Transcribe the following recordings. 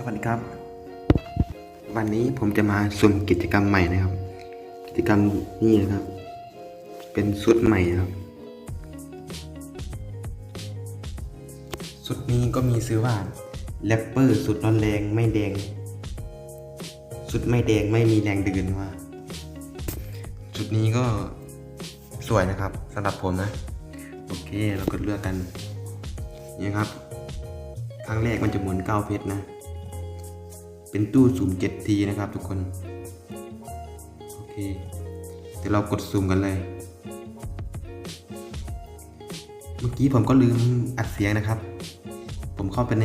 สวัสดีครับ วันนี้ผมจะมาสุ่มกิจกรรมใหม่นะครับ กิจกรรมนี่นะครับ เป็นชุดใหม่นะครับชุดนี้ก็มีซื้อว่าแรปเปอร์สุดร้อนแรงไม่แดง สุดไม่แดงไม่มีแรงดึงว่าชุดนี้ก็สวยนะครับสำหรับผมนะ โอเคเราก็เลือกกันนี่ครับครั้งแรกมันจะหมุนเก้าเพชรนะ เป็นตู้สุ่มเจ็ดทีนะครับทุกคน โอเค เดี๋ยวเรากดสุ่มกันเลย เมื่อกี้ผมก็ลืมอัดเสียงนะครับ ผมเข้าไปใน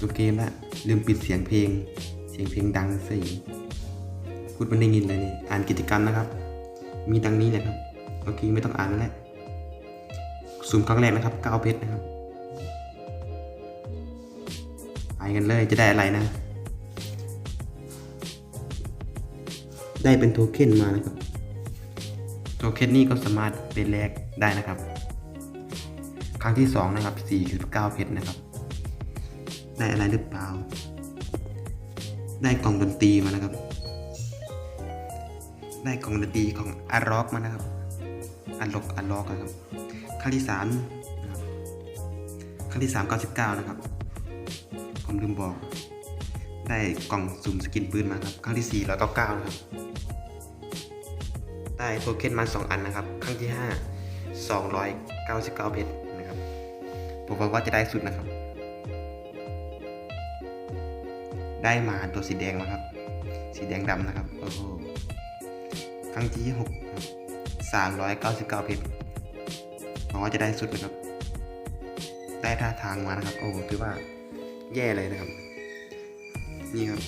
ตัวเกมแล้วลืมปิดเสียงเพลง เสียงเพลงดังสิพูดมันได้ยินเลยนี่อ่านกิจกรรมนะครับ มีดังนี้เลยครับ โอเคไม่ต้องอ่านแล้วสุ่มครั้งแรกนะครับเก้าเพชรนะครับไปกันเลยจะได้อะไรนะ ได้เป็นโทเค็นมานะครับโทเค็นนี่ก็สามารถเป็นแลกได้นะครับ ครั้งที่สองนะครับ49เพชรนะครับ ได้อะไรหรือเปล่า ได้กล่องดนตรีมานะครับ ได้กล่องดนตรีของอาร็อกมานะครับอารอกอารอกนะครับครั้งที่สามนะครับครั้งที่สามเก้าสิบเก้านะครับผมลืมบอกได้กล่องสุ่มสกินปืนมาครับ ครั้งที่4 9 9นะครับ ได้โทเค็นมา 2 อันนะครับ ครั้งที่ 5 299เพชรนะครับ ผมหวังว่าจะได้สุดนะครับ ได้มาตัวสีแดงมาครับ สีแดงดำนะครับ โอ้โห ครั้งที่6ครับ399เพชรหวังว่าจะได้สุดนะครับ ได้ท่าทางมานะครับ โอ้ถือว่าแย่เลยนะครับ นี่ครับ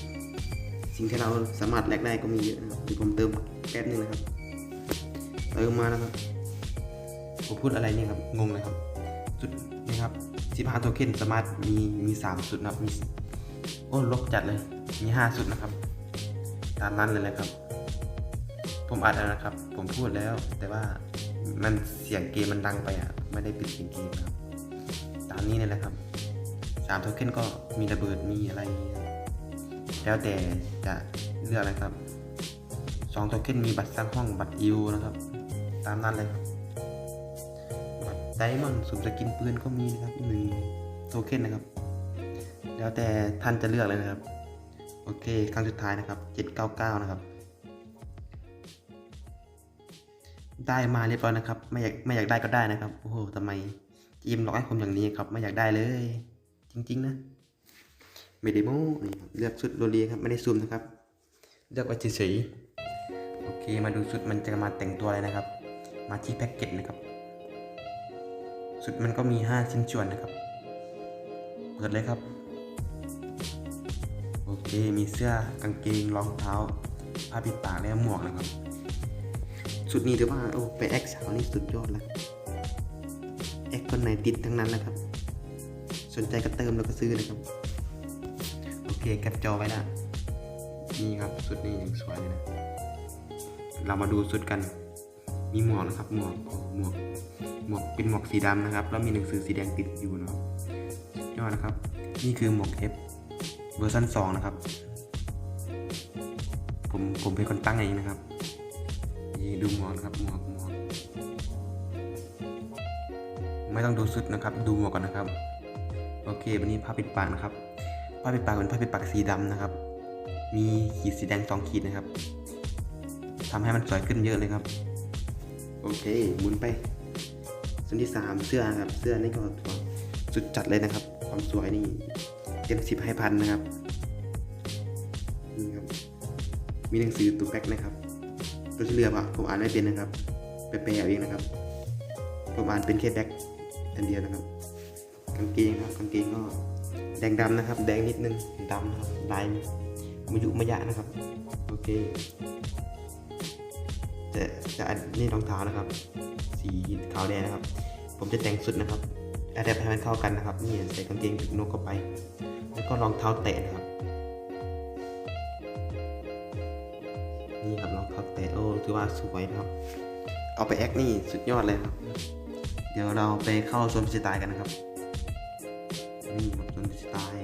สิ่งที่เราสามารถแลกได้ก็มีเยอะนะครับเดี๋ยวผมเติมแป๊บนึงนะครับ เติมมานะครับผมพูดอะไรเนี่ยครับ งงเลยครับ จุดนี่ครับสิบห้าโทเค็นสามารถมีมีสามสุดนะครับมีโอ้ลบจัดเลย มีห้าสุดนะครับ ตามนั้นเลยนะครับ ผมอัดแล้วนะครับ ผมพูดแล้ว แต่ว่ามันเสียงเกมมันดังไปอะ ไม่ได้ปิดเสียงเกมครับ ตามนี้นี่แหละครับสามโทเค็นก็มีระเบิด มีอะไร แล้วแต่จะเลือกอะไรครับสองโทเค็นมีบัตรสร้างห้อง บัตรอิวนะครับ ตามนั้นเลยครับบัตรไดมอนด์สุ่มสกินปืนก็มีนะครับหนึ่งโทเค็นนะครับ แล้วแต่ท่านจะเลือกเลยนะครับ โอเค ครั้งสุดท้ายนะครับ 799 นะครับ ได้มาเรียบร้อยนะครับ ไม่อยากไม่อยากได้ก็ได้นะครับ โอ้โหทำไมจีมหลอกให้ผมอย่างนี้ครับ ไม่อยากได้เลย จริง ๆ นะไม่ได้โม้นี่ครับเลือกชุดโรเลียครับ ไม่ได้ซูมนะครับ เลือกไว้เฉยๆโอเค มาดูชุดมันจะมาแต่งตัวอะไรนะครับ มาที่แพ็กเกจนะครับชุดมันก็มี 5 ชิ้นส่วนนะครับ เปิดเลยครับ โอเค มีเสื้อกางเกงรองเท้าผ้าปิดปากและหมวกนะครับชุดนี้ถือว่าโอ้ไปแอคสาวนี่สุดยอดแล้วแอคคนไหนติดทั้งนั้นแหละครับ สนใจก็เติมแล้วก็ซื้อเลยครับ โอเคแคปจอไว้ละนี่ครับชุดนี้ยังสวยเลยนะ เรามาดูชุดกัน มีหมวกนะครับหมวกหมวกหมวกเป็นหมวกสีดำนะครับ แล้วมีหนังสือสีแดงติดอยู่นะครับยอดนะครับ นี่คือหมวก F เวอร์ชัน2นะครับ ผมผมเป็นคนตั้งเองนะครับนี่ดูหมวกครับหมวกหมวกไม่ต้องดูชุดนะครับ ดูหมวกก่อนนะครับ โอเควันนี้ผ้าปิดปากนะครับผ้าปิดปากเป็นผ้าปิดปากสีดำนะครับ มีขีดสีแดงสองขีดนะครับทำให้มันสวยขึ้นเยอะเลยครับ โอเคหมุนไป ส่วนที่สามเสื้อครับ เสื้อนี่ก็สุดจัดเลยนะครับ ความสวยนี่เต็มสิบให้พันนะครับนี่ครับ มีหนังสือตัวแป๊กนะครับ ตัวที่เหลืออะผมอ่านไม่เป็นนะครับ ไปแปลเอาเองนะครับ ผมอ่านเป็นแค่แบ็กอันเดียวนะครับ กางเกงครับ กางเกงก็แดงดำนะครับ แดงนิดนึงดำนะครับลายมายุมายะนะครับ โอเค จะจะนี่รองเท้านะครับ สีขาวแดงนะครับ ผมจะแต่งสุดนะครับอดแอปให้มันเข้ากันนะครับ นี่ใส่กางเกงนกเข้าไป แล้วก็รองเท้าแตะนะครับ นี่ครับรองเท้าแตะโอ้ถือว่าสวยนะครับ เอาไปแอคนี่สุดยอดเลยครับ เดี๋ยวเราไปเข้าโซนสไตล์กันนะครับ นี่ครับโซนสไตล์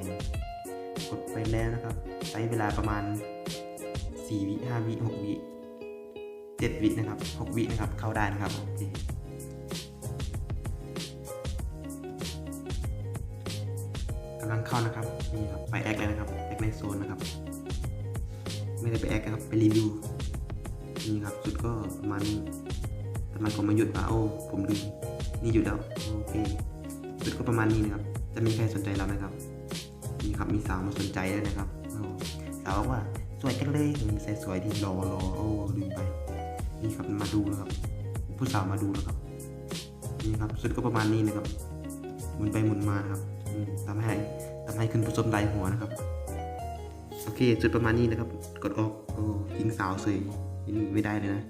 กดไปแล้วนะครับ ใช้เวลาประมาณ4วิ5วิ6วิ 7 วินะครับ 6 วินะครับ เข้าได้นะครับโอเคกำลังเข้านะครับ นี่ครับ ไปแอคเลยนะครับแอคในโซนนะครับ ไม่ได้ไปแอคนะครับ ไปรีวิว นี่ครับ สุดก็ประมาณนี้ทำไมผมไม่หยุดวะโอ้ผมลืมนี่หยุดแล้วโอเคสุดก็ประมาณนี้นะครับ จะมีใครสนใจเราไหมครับ นี่ครับ มีสาวมาสนใจด้วนะครับสาวบอกว่าสวยจังเลยใส่สวยที่รอรอโอ้ลืมไป นี่ครับมาดูนะครับ ผู้สาวมาดูนะครับ นี่ครับสุดก็ประมาณนี้นะครับหมุนไปหมุนมาครับทำให้ทำให้ขึ้นผู้ชมไดหัวนะครับโอเคสุดประมาณนี้นะครับ กดออกโอ้ยิงสาวสวยไม่ได้เลยนะ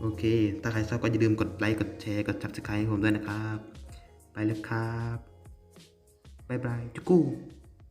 โอเค ถ้าใครชอบก็อย่าลืมกดไลค์กดแชร์กด subscribe ให้ผมด้วยนะครับ ไปเลยครับบายบายจุกกู้